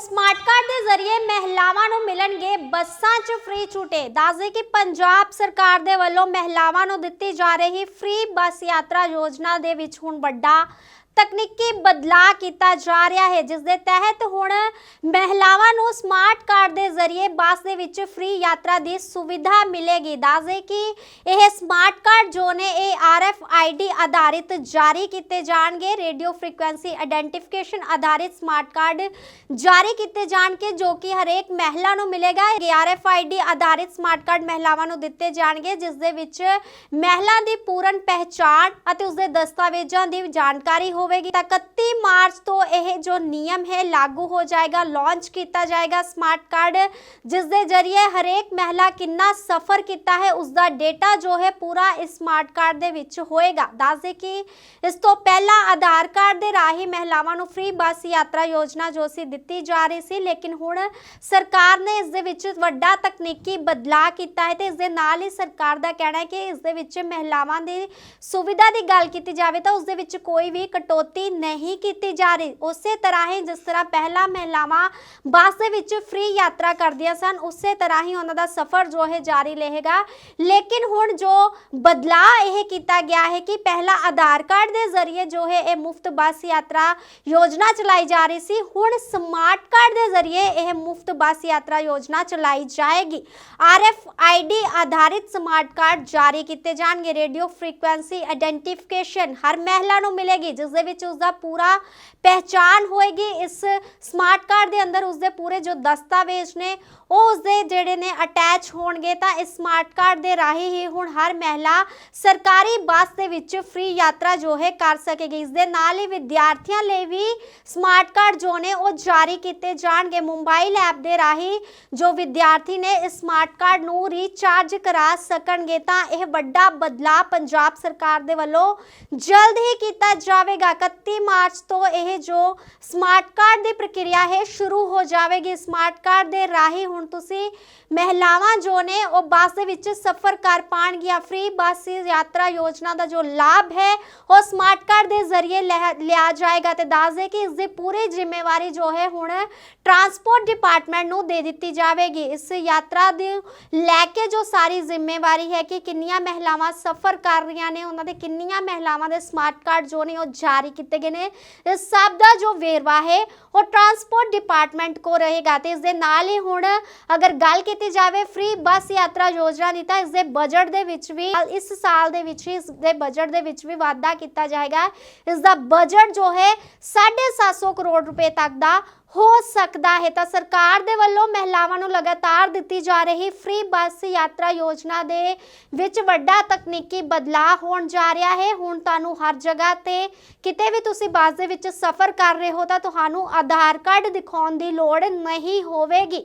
Smart card ਦੇ ਜ਼ਰੀਏ ਮਹਿਲਾਵਾਂ ਨੂੰ ਮਿਲਣਗੇ ਬੱਸਾਂ 'ਚ ਫ੍ਰੀ ਛੂਟੇ। ਦੱਸਦੇ ਕਿ ਪੰਜਾਬ ਸਰਕਾਰ ਦੇ ਵੱਲੋਂ ਮਹਿਲਾਵਾਂ ਨੂੰ ਦਿੱਤੀ ਜਾ ਰਹੀ ਫ੍ਰੀ ਬੱਸ ਯਾਤਰਾ ਯੋਜਨਾ ਦੇ ਵਿੱਚ ਹੁਣ ਵੱਡਾ ਤਕਨੀਕੀ ਬਦਲਾਅ ਕੀਤਾ ਜਾ ਰਿਹਾ ਹੈ, ਜਿਸ ਦੇ ਤਹਿਤ ਹੁਣ ਮਹਿਲਾਵਾਂ ਨੂੰ ਸਮਾਰਟ ਕਾਰਡ ਦੇ ਜ਼ਰੀਏ ਬੱਸ ਦੇ ਵਿੱਚ ਫ੍ਰੀ ਯਾਤਰਾ ਦੀ ਸੁਵਿਧਾ ਮਿਲੇਗੀ। ਦੱਸਦੇ ਕਿ ਇਹ ਸਮਾਰਟ ਕਾਰਡ ਜੋ ਨੇ, ਇਹ ਆਰਐਫ ਆਈਡੀ ਆਧਾਰਿਤ ਜਾਰੀ ਕੀਤੇ ਜਾਣਗੇ। ਰੇਡੀਓ ਫ੍ਰੀਕੁਐਂਸੀ ਆਇਡੈਂਟੀਫਿਕੇਸ਼ਨ ਆਧਾਰਿਤ ਸਮਾਰਟ ਕਾਰਡ ਜਾਰੀ ਕੀਤੇ ਜਾਣਗੇ, ਜੋ ਕਿ ਹਰੇਕ ਮਹਿਲਾ ਨੂੰ ਮਿਲੇਗਾ। ਇਹ ਆਰਐਫ ਆਈਡੀ ਆਧਾਰਿਤ ਸਮਾਰਟ ਕਾਰਡ ਮਹਿਲਾਵਾਂ ਨੂੰ ਦਿੱਤੇ ਜਾਣਗੇ, ਜਿਸ ਦੇ ਵਿੱਚ ਮਹਿਲਾ ਦੀ ਪੂਰਨ ਪਹਿਚਾਣ ਅਤੇ ਉਸਦੇ ਦਸਤਾਵੇਜ਼ਾਂ ਦੀ ਜਾਣਕਾਰੀ ਹੋਵੇਗੀ ਤਾਂ 31 ਮਾਰਚ ਤੋਂ ਇਹ ਜੋ ਨਿਯਮ ਹੈ ਲਾਗੂ ਹੋ ਜਾਏਗਾ ਲਾਂਚ ਕੀਤਾ ਜਾਏਗਾ ਸਮਾਰਟ ਕਾਰਡ ਜਿਸ ਦੇ ਜ਼ਰੀਏ ਹਰੇਕ ਮਹਿਲਾ ਕਿੰਨਾ ਸਫ਼ਰ ਕੀਤਾ ਹੈ ਉਸ ਦਾ ਡੇਟਾ ਜੋ ਹੈ ਪੂਰਾ ਇਸ ਸਮਾਰਟ ਕਾਰਡ ਦੇ ਵਿੱਚ ਹੋਏਗਾ। ਦੱਸਦੇ ਕਿ ਇਸ ਤੋਂ ਪਹਿਲਾਂ ਆਧਾਰ ਕਾਰਡ ਦੇ ਰਾਹੀਂ ਮਹਿਲਾਵਾਂ ਨੂੰ ਫ੍ਰੀ ਬੱਸ ਯਾਤਰਾ ਯੋਜਨਾ ਜੋ ਸੀ ਦਿੱਤੀ ਜਾ ਰਹੀ ਸੀ, ਲੇਕਿਨ ਹੁਣ ਸਰਕਾਰ ਨੇ ਇਸ ਦੇ ਵਿੱਚ ਵੱਡਾ ਤਕਨੀਕੀ ਬਦਲਾਅ ਕੀਤਾ ਹੈ ਤੇ ਇਸ ਦੇ ਨਾਲ ਹੀ ਸਰਕਾਰ ਦਾ ਕਹਿਣਾ ਹੈ ਕਿ ਇਸ ਦੇ ਵਿੱਚ ਮਹਿਲਾਵਾਂ ਦੀ ਸੁਵਿਧਾ ਦੀ ਗੱਲ ਕੀਤੀ ਜਾਵੇ ਤਾਂ ਉਸ ਦੇ ਵਿੱਚ ਕੋਈ ਵੀ ਕਟੌਤੀ ਨਹੀਂ ਕੀਤੀ ਜਾ ਰਹੀ। ਉਸੇ ਤਰ੍ਹਾਂ ਹੀ ਜਿਸ ਤਰ੍ਹਾਂ ਪਹਿਲਾਂ ਮਹਿਲਾਵਾਂ ਬੱਸ ਦੇ ਵਿੱਚ ਫ੍ਰੀ ਯਾਤਰਾ ਕਰਦੀਆਂ ਸਨ, ਉਸੇ ਤਰ੍ਹਾਂ ਹੀ ਉਹਨਾਂ ਦਾ ਸਫ਼ਰ ਜੋ ਹੈ ਜਾਰੀ ਰਹੇਗਾ। ਲੇਕਿਨ ਹੁਣ ਜੋ ਬਦਲਾਅ ਇਹ ਕੀਤਾ ਗਿਆ ਹੈ ਕਿ ਪਹਿਲਾਂ ਆਧਾਰ ਕਾਰਡ ਦੇ ਜ਼ਰੀਏ ਜੋ ਹੈ ਇਹ ਮੁਫਤ ਬੱਸ ਯਾਤਰਾ ਯੋਜਨਾ ਚਲਾਈ ਜਾ ਰਹੀ ਸੀ, ਹੁਣ ਸਮਾਰਟ ਕਾਰਡ ਦੇ ਜ਼ਰੀਏ ਇਹ ਮੁਫਤ ਬੱਸ ਯਾਤਰਾ ਯੋਜਨਾ ਚਲਾਈ ਜਾਏਗੀ। ਆਰਐਫ ਆਧਾਰਿਤ ਸਮਾਰਟ ਕਾਰਡ ਜਾਰੀ ਕੀਤੇ ਜਾਣਗੇ। ਰੇਡੀਓ ਫ੍ਰੀਕੁਐਂਸੀ ਆਇਡੈਂਟੀਫਿਕੇਸ਼ਨ ਹਰ ਮਹਿਲਾ ਨੂੰ ਮਿਲੇਗੀ, ਜਿਸ ਦੇ ਵਿੱਚ ਉਸ ਦਾ ਪੂਰਾ ਪਹਿਚਾਨ ਹੋਏਗੀ। ਇਸ ਸਮਾਰਟ ਕਾਰਡ ਦੇ ਅੰਦਰ ਉਸ ਦੇ ਪੂਰੇ ਜੋ ਦਸਤਾਵੇਜ਼ ਨੇ, ਉਹ ਉਸ ਦੇ ਜਿਹੜੇ ਨੇ ਅਟੈਚ ਹੋਣਗੇ ਤਾਂ ਇਸ ਸਮਾਰਟ ਕਾਰਡ ਦੇ ਰਾਹੀਂ ਹੀ ਹੁਣ ਹਰ ਮਹਿਲਾ ਸਰਕਾਰੀ ਬੱਸ ਦੇ ਵਿੱਚ ਫ੍ਰੀ ਯਾਤਰਾ ਜੋ ਹੈ ਕਰ ਸਕੇਗੀ। ਇਸ ਦੇ ਨਾਲ ਹੀ ਵਿਦਿਆਰਥੀਆਂ ਲਈ ਵੀ ਸਮਾਰਟ ਕਾਰਡ ਜੋ ਨੇ ਉਹ ਜਾਰੀ ਕੀਤੇ ਜਾਣਗੇ। ਮੋਬਾਈਲ ਐਪ ਦੇ ਰਾਹੀਂ ਜੋ ਵਿਦਿਆਰਥੀ ਨੇ ਇਸ ਸਮਾਰਟ ਕਾਰਡ ਨੂੰ ਰੀਚਾਰਜ ਕਰਾ ਸਕਣਗੇ ਤਾਂ ਇਹ ਵੱਡਾ ਬਦਲਾਅ ਪੰਜਾਬ ਸਰਕਾਰ ਦੇ ਵੱਲੋਂ ਜਲਦ ਹੀ ਕੀਤਾ ਜਾਵੇਗਾ। 31 ਮਾਰਚ ਤੋਂ ਇਹ ਜੋ ਸਮਾਰਟ ਕਾਰਡ ਦੀ ਪ੍ਰਕਿਰਿਆ ਹੈ, ਸ਼ੁਰੂ ਹੋ ਜਾਵੇਗੀ। ਸਮਾਰਟ ਕਾਰਡ ਦੇ ਰਾਹੀਂ ਹੁਣ ਤੁਸੀਂ ਮਹਿਲਾਵਾਂ ਜੋ ਨੇ, ਉਹ ਬੱਸ ਦੇ ਵਿੱਚ ਸਫ਼ਰ ਕਰ ਪਾਣਗੀਆਂ। ਫ੍ਰੀ ਬੱਸ ਯਾਤਰਾ ਯੋਜਨਾ ਦਾ ਜੋ ਲਾਭ ਹੈ, ਉਹ ਸਮਾਰਟ ਕਾਰਡ ਦੇ ਜ਼ਰੀਏ ਲਿਆ ਜਾਏਗਾ ਤੇ ਦੱਸ ਦੇ ਕਿ ਇਸ ਦੀ ਪੂਰੀ ਜ਼ਿੰਮੇਵਾਰੀ ਜੋ ਹੈ ਹੁਣ ਟਰਾਂਸਪੋਰਟ ਡਿਪਾਰਟਮੈਂਟ ਨੂੰ ਦੇ ਦਿੱਤੀ ਜਾਵੇਗੀ। ਇਸ ਯਾਤਰਾ ਦੇ ਲੈ ਕੇ ਜੋ ਸਾਰੀ ਜ਼ਿੰਮੇਵਾਰੀ ਹੈ ਕਿ ਕਿੰਨੀਆਂ ਮਹਿਲਾਵਾਂ ਸਫ਼ਰ ਕਰ ਰਹੀਆਂ ਨੇ, ਉਹਨਾਂ ਦੇ ਕਿੰਨੀਆਂ ਮਹਿਲਾਵਾਂ ਦੇ ਸਮਾਰਟ ਕਾਰਡ ਜੋ ਨੇ, ਉਹ ਜਾਰੀ ਕੀਤੇ ਗਏ ਨੇ। ਇਸ ਸਭ ਦਾ ਜੋ ਵੇਰਵਾ ਹੈ, ਉਹ ਟਰਾਂਸਪੋਰਟ ਡਿਪਾਰਟਮੈਂਟ ਕੋ ਰਹੇਗਾ ਤੇ ਇਸ ਦੇ ਨਾਲ ਹੀ ਹੁਣ ਅਗਰ ਗੱਲ ਕੀਤੀ ਜਾਵੇ ਫ੍ਰੀ ਬੱਸ ਯਾਤਰਾ ਯੋਜਨਾ ਦੀ, ਤਾਂ ਇਸ ਦੇ ਬਜਟ ਦੇ ਵਿੱਚ ਵੀ ਇਸ ਸਾਲ ਦੇ ਵਿੱਚ ਹੀ ਇਸ ਦੇ ਬਜਟ ਦੇ ਵਿੱਚ ਵੀ ਵਾਧਾ ਕੀਤਾ ਜਾਏਗਾ। ਇਸ ਦਾ ਬਜਟ ਜੋ ਹੈ 750 ਕਰੋੜ ਰੁਪਏ ਤੱਕ ਦਾ ਹੋ ਸਕਦਾ ਹੈ ਤਾਂ ਸਰਕਾਰ ਦੇ ਵੱਲੋਂ ਮਹਿਲਾਵਾਂ ਨੂੰ ਲਗਾਤਾਰ ਦਿੱਤੀ ਜਾ ਰਹੀ ਫ੍ਰੀ ਬੱਸ ਯਾਤਰਾ ਯੋਜਨਾ ਦੇ ਵਿੱਚ ਵੱਡਾ ਤਕਨੀਕੀ ਬਦਲਾਅ ਹੋਣ ਜਾ ਰਿਹਾ ਹੈ। ਹੁਣ ਤੁਹਾਨੂੰ ਹਰ ਜਗ੍ਹਾ ਤੇ ਕਿਤੇ ਵੀ ਤੁਸੀਂ ਬੱਸ ਦੇ ਵਿੱਚ ਸਫ਼ਰ ਕਰ ਰਹੇ ਹੋ ਤਾਂ ਤੁਹਾਨੂੰ ਆਧਾਰ ਕਾਰਡ ਦਿਖਾਉਣ ਦੀ ਲੋੜ ਨਹੀਂ ਹੋਵੇਗੀ।